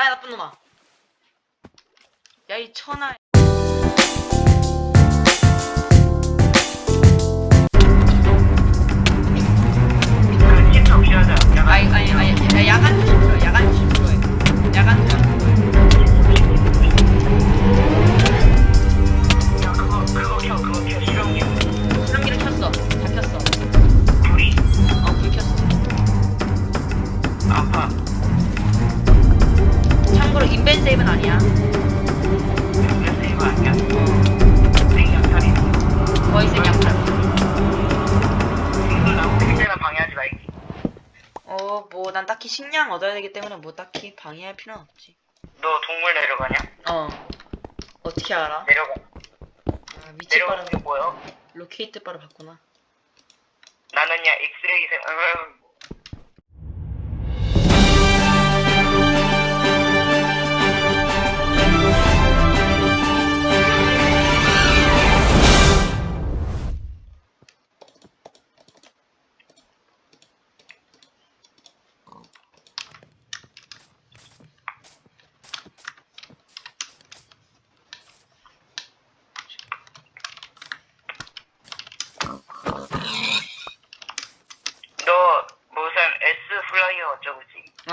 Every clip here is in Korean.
야 나쁜 놈아. 야 이 천하. 아니 아니 아니. 세이브는 아니야. 땡 약탈이. 거의 생 방해하지 말기. 어, 뭐, 난 딱히 식량 얻어야 되기 때문에 뭐 딱히 방해할 필요는 없지. 너 동물 내려가냐? 어. 어떻게 알아? 내려가. 아, 위치 내려가는 바로, 게 보여? 로케이트 바로 봤구나. 나는 야 엑스레이 생. 음,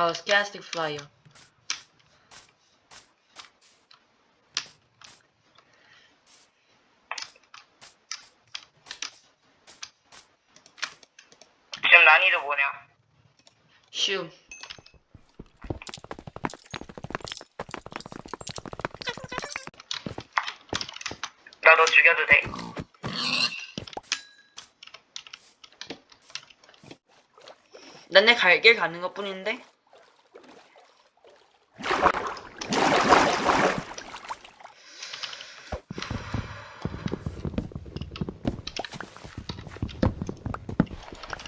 어, 스캐스틱 플라이어. 지금 난이도 뭐냐? 슈. 나 너 죽여도 돼? 난내 갈 길 가는 것 뿐인데?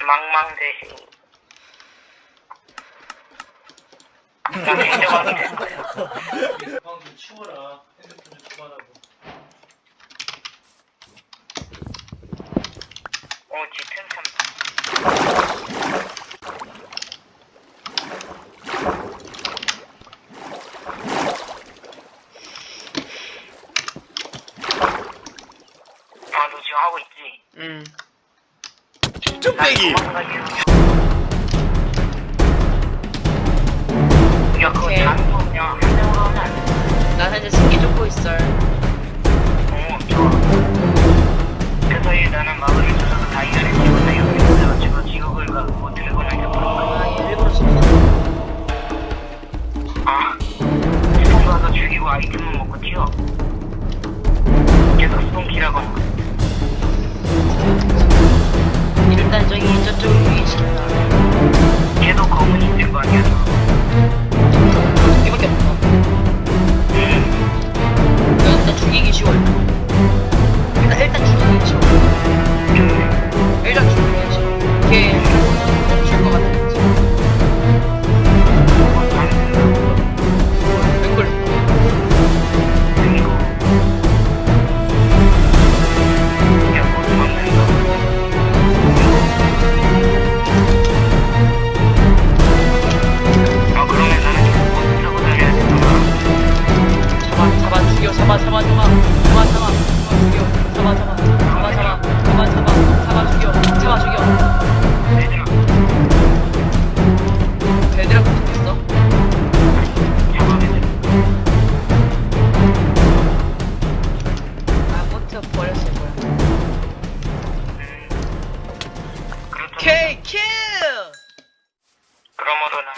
망망대신. 나 개정하게 될 거야. 방좀 치워라. 핸드폰 좀 그만하고. 어, 짙은 참. 아, 너 지금 하고 있지? 응. 야, 그거 오케이. 안 돼? 나 현재 승기 쫓고 있어. 어,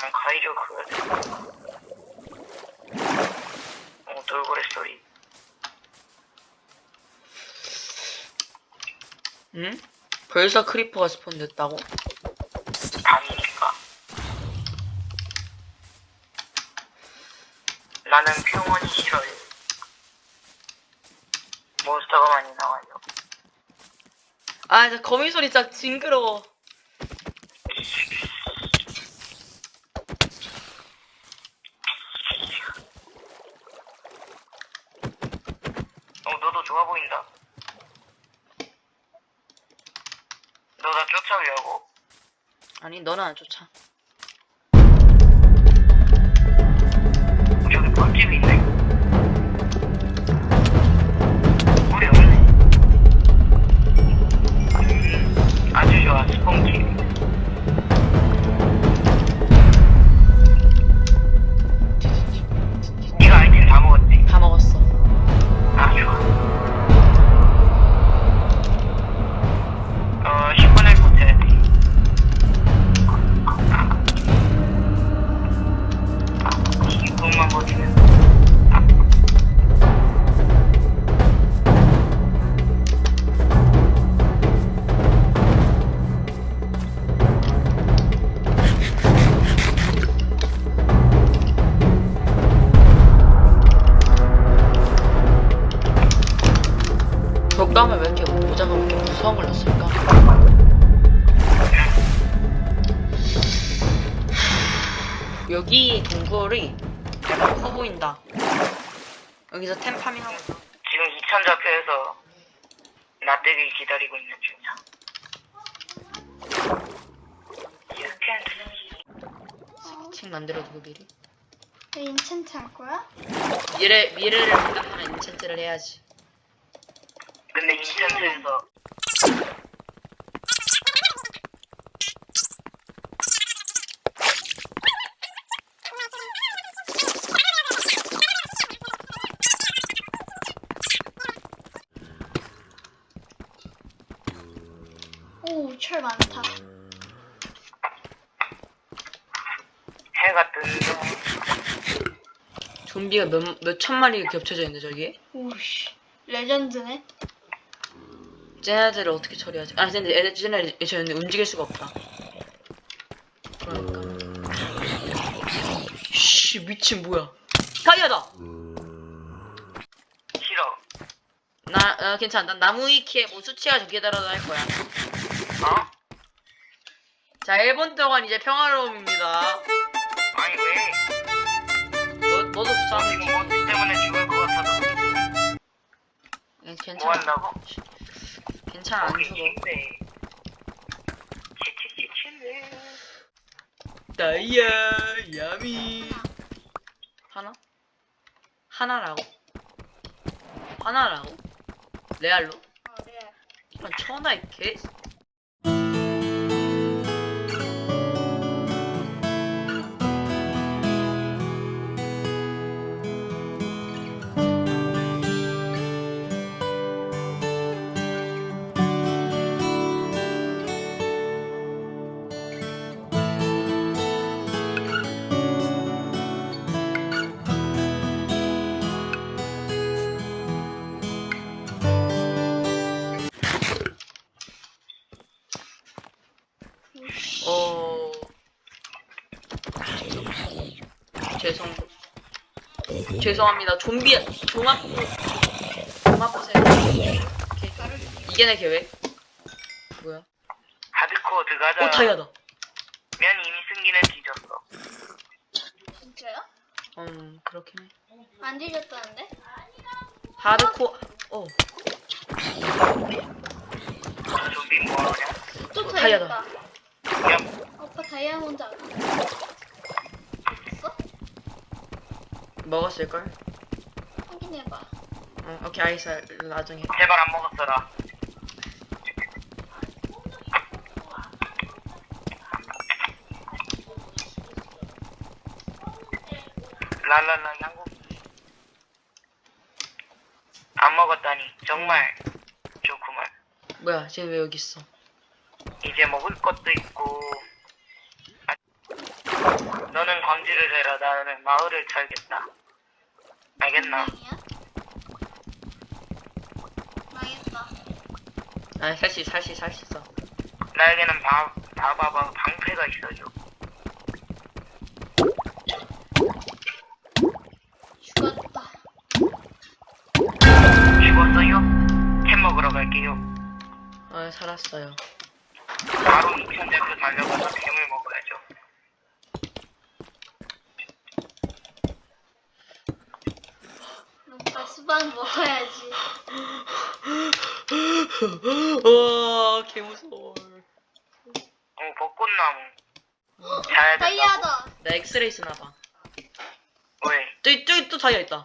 돼. 어, 돌고래 소리. 응? 벌써 크리퍼가 스폰 됐다고? 밤이니까. 나는 평온이 싫어요. 몬스터가 많이 나와요. 아 진짜 거미 소리 진짜 징그러워 어, 너도 좋아 보인다. 너 나 쫓아오려고? 아니 너는 안 쫓아 저기 꿀집이 있네. 꿀이 없네. 음, 아주 좋아, 스폰키. 여기 동굴이 약간 커 보인다. 여기서 템 파밍하고 있어. 지금 2천 좌표에서 나대기 기다리고 있는 중이야. You can 책 만들어두고 미리. 왜 인챈트 할 거야? 미래, 미래를 생각하는 인챈트를 해야지. 근데 인천트에서 오, 철 많다. 해가 뜨는데 좀비가 몇, 몇천 마리가 겹쳐져 있는데 저기에? 오씨, 레전드네. 쟤네들을 어떻게 처리하지? 아니 근데 애들 쟤네 쟤네 움직일 수가 없다. 그러니까. 씨 미친 뭐야? 타이어다. 싫어. 나, 나 괜찮아. 난 나무 위키에 뭐 수치가 저기에다라도 할 거야. 어? 자 1분 동안 이제 평화로움입니다. 아니 왜? 너 너도 너 부산. 지금 뭐 때문에 죽을 것 같아서 괜찮아. 뭐 한다고? 괜찮아 안 죽어. 힘내. 치치치치네. 다이아 야미 하나? 하나라고? 하나라고? 레알로? 어, 그래. 이런 천하의 개 죄송합니다 좀비 종합 종합 보세 이게 내 계획 뭐야? 하드코어 들어가자. 오 다이아다 면 이미 승기는 뒤졌어. 진짜요? 음 그렇긴 해 안 뒤졌다는데? 하드코어 어 좀비 뭐하냐? 또 어, 다이아다. 야, 오빠 다이아몬드 알아? 있어? 먹었을걸? 확인해봐. 어 오케이 알겠어. 나중에. 제발 안 먹었어라. 랄랄라 양고 안 먹었다니 정말 좋구만. 뭐야 쟤 왜 여기 있어? 이제 먹을 것도 있고. 아, 너는 광지를 해라. 나는 마을을 찰겠다 분명이야? 망했다. 아 살수 있어 살수 있어 나에게는 바, 바바바 방패가 있어요 죽었다. 죽었어요? 햄 먹으러 갈게요 아 살았어요 바로 2,000대로 달려가서 햄을 먹어야죠 오빠 수박 먹어야지. 와 개무서워 어 벚꽃나무 자야 된다고? 다이아다. 나 엑스레이 쓰나봐 왜? 저기 저기 또 다이아 있다. 어,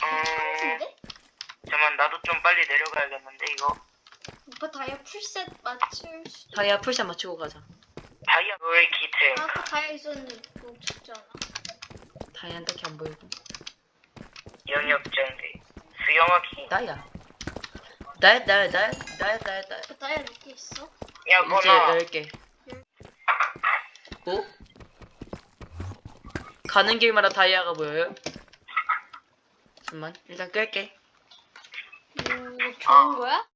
같은데? 잠깐만 나도 좀 빨리 내려가야겠는데 이거 오빠 다이아 풀셋 맞출 수 다이아 풀샷 맞추고 가자. 다이아 왜 기트 아까 다이아 있었는데 그거 죽지 않아? 다이아는 딱히 안 보이고. 정지 수영하기 다이아. 다이아 다이아 다이아 다이아 다이아 다이아. 오빠 다이아 몇개 있어? 야 이제 번호 10개. 오? 가는 길마다 다이아가 보여요? 잠만 일단 끌게. 오 좋은 거야?